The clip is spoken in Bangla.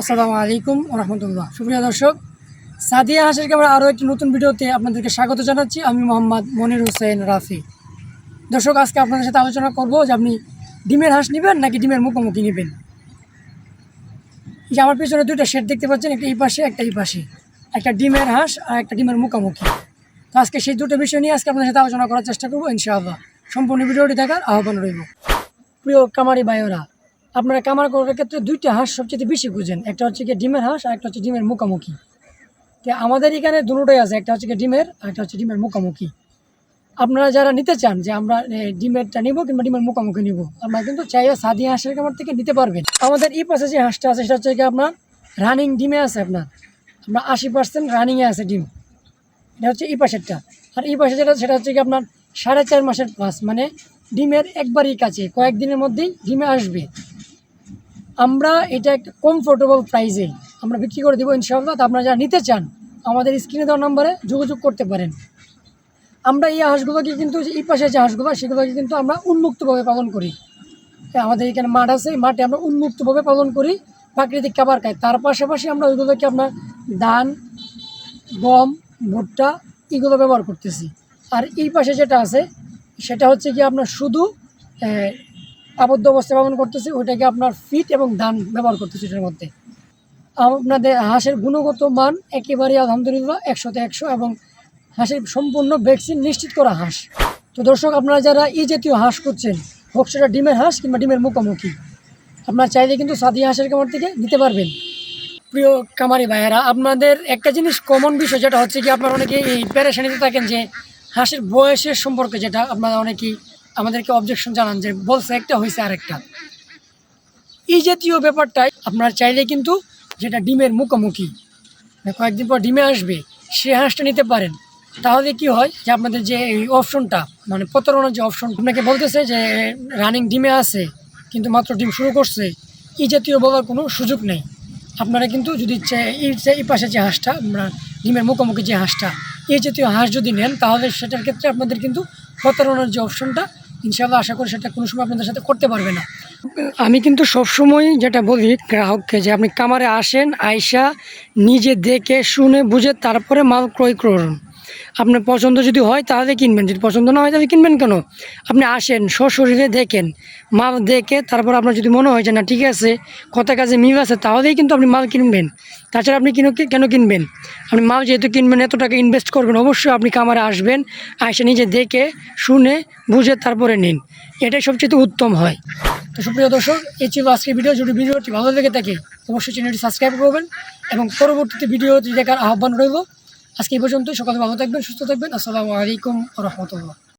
আসসালামু আলাইকুম রহমতুল্লাহ সুপ্রিয় দর্শক, সাদিয়া হাসের ক্যামেরা আরও একটি নতুন ভিডিওতে আপনাদেরকে স্বাগত জানাচ্ছি। আমি মোহাম্মদ মনির হোসেন রাফি। দর্শক, আজকে আপনাদের সাথে আলোচনা করব যে আপনি ডিমের হাঁস নেবেন নাকি ডিমের মুখোমুখি নেবেন? যে আমার পিছনে দুইটা শেড দেখতে পাচ্ছেন, একটা এই পাশে, একটা এই পাশে। একটা ডিমের হাঁস আর একটা ডিমের মুখোমুখি। তো আজকে সেই দুটো বিষয় নিয়ে আজকে আপনাদের সাথে আলোচনা করার চেষ্টা করব, ইনশাআল্লাহ। সম্পূর্ণ ভিডিওটি দেখার আহ্বান রইব প্রিয় কামারি ভাইয়েরা আপনারা কামার করার ক্ষেত্রে দুইটা হাঁস সবচেয়ে বেশি খুঁজেন। একটা হচ্ছে কি ডিমের হাঁস আর একটা হচ্ছে ডিমের মুখামুখি। তো আমাদের এখানে দুটোই আছে, একটা হচ্ছে কি ডিমের আর একটা হচ্ছে ডিমের মুখামুখি। আপনারা যারা নিতে চান যে আমরা ডিমেরটা নিব কিংবা ডিমের মুখামুখি নিব, আমরা কিন্তু চাইলে সাদিয়া হাঁসের কামার থেকে নিতে পারবেন। আমাদের এই পাশে যে হাঁসটা আছে, সেটা হচ্ছে কি আপনার রানিং ডিমে আছে আপনার। আপনার আশি পার্সেন্ট রানিংয়ে আছে ডিম। এটা হচ্ছে এই পাশেরটা। আর এই পাশে যেটা, সেটা হচ্ছে কি আপনার সাড়ে চার মাসের প্লাস মানে ডিমের একবারই কাছে, কয়েকদিনের মধ্যেই ডিমে আসবে। আমরা এটা একটা কমফোর্টেবল প্রাইসে আমরা বিক্রি করে দেবো ইনশাআল্লাহ আপনারা যারা নিতে চান, আমাদের স্ক্রিনে দেওয়া নাম্বারে যোগাযোগ করতে পারেন। আমরা এই হাঁসগুলোকে কিন্তু এই পাশে যে হাঁসগুলো, সেগুলোকে কিন্তু আমরা উন্মুক্তভাবে পালন করি। আমাদের এখানে মাঠ আছে, এই মাঠে আমরা উন্মুক্তভাবে পালন করি, প্রাকৃতিক খাবার খাই। তার পাশাপাশি আমরা ওইগুলোকে আপনার ধান, গম, ভুট্টা এগুলো ব্যবহার করতেছি। আর এই পাশে যেটা আছে, সেটা হচ্ছে কি আপনার শুধু আবদ্ধ অবস্থায় পালন করতেছি, ওইটাকে আপনার ফিট এবং ধান ব্যবহার করতেছি এটার মধ্যে। আপনাদের হাঁসের গুণগত মান একেবারে আলহামদুলিল্লাহ একশোতে একশো এবং হাঁসের সম্পূর্ণ ভ্যাকসিন নিশ্চিত করা হাঁস। তো দর্শক, আপনারা যারা এই জাতীয় হাঁস করছেন হোক সেটা ডিমের হাঁস কিংবা ডিমের মুখোমুখি, আপনারা চাইলে কিন্তু সাদিয়া হাঁসের কামার থেকে নিতে পারবেন। প্রিয় কামারি ভাইয়েরা, আপনাদের একটা জিনিস কমন বিষয়, যেটা হচ্ছে কি আপনারা অনেকে এই প্যারেশানিতে থাকেন যে হাঁসের বয়সের সম্পর্কে যেটা আপনারা অনেকেই আমাদেরকে অবজেকশন জানান যে বলছে একটা হয়েছে আরেকটা। এই জাতীয় ব্যাপারটাই আপনারা চাইলে কিন্তু যেটা ডিমের মুখোমুখি কয়েকদিন পর ডিমে আসবে, সে হাঁসটা নিতে পারেন। তাহলে কি হয় যে আপনাদের যে এই অপশনটা মানে প্রতারণার যে অপশন আপনাকে বলতেছে যে রানিং ডিমে আছে, কিন্তু মাত্র ডিম শুরু করছে, এই জাতীয় বলার কোনো সুযোগ নেই। আপনারা কিন্তু যদি এই পাশে যে হাঁসটা, আমরা ডিমের মুখোমুখি যে হাঁসটা, এই জাতীয় হাঁস যদি নেন, তাহলে সেটার ক্ষেত্রে আপনাদের কিন্তু প্রতারণার যে অপশনটা ইনশাআল্লাহ আশা করি সেটা কোনো সময় আপনাদের সাথে করতে পারবে না। আমি কিন্তু সবসময় যেটা বলি গ্রাহককে যে আপনি কামারে আসেন আয়সা নিজে দেখে, শুনে, বুঝে, তারপরে মাল ক্রয় করুন। আপনার পছন্দ যদি হয় তাহলে কিনবেন, যদি পছন্দ না হয় তাহলে কিনবেন কেন? আপনি আসেন, সশরীরে দেখেন, মাল দেখে তারপর আপনার যদি মনে হয় যে না, ঠিক আছে, কথা কাজে মিল আছে, তাহলেই কিন্তু আপনি মাল কিনবেন। তাছাড়া আপনি কিনো কেন কিনবেন? আপনি মাল যেহেতু কিনবেন, এত টাকা ইনভেস্ট করবেন, অবশ্যই আপনি কামারে আসবেন, আসে নিজে দেখে, শুনে, বুঝে তারপরে নিন। এটাই সবচেয়ে উত্তম হয়। তো সুপ্রিয় দর্শক, এই ছিল আজকের ভিডিও। যদি ভিডিওটি ভালো লেগে থাকে, অবশ্যই চ্যানেলটি সাবস্ক্রাইব করবেন এবং পরবর্তীতে ভিডিওটি দেখার আহ্বান রইল। আজকে এই পর্যন্ত সকালে ভালো থাকবেন সুস্থ থাকবেন। আসসালামু আলাইকুম রহমতুল্লাহ।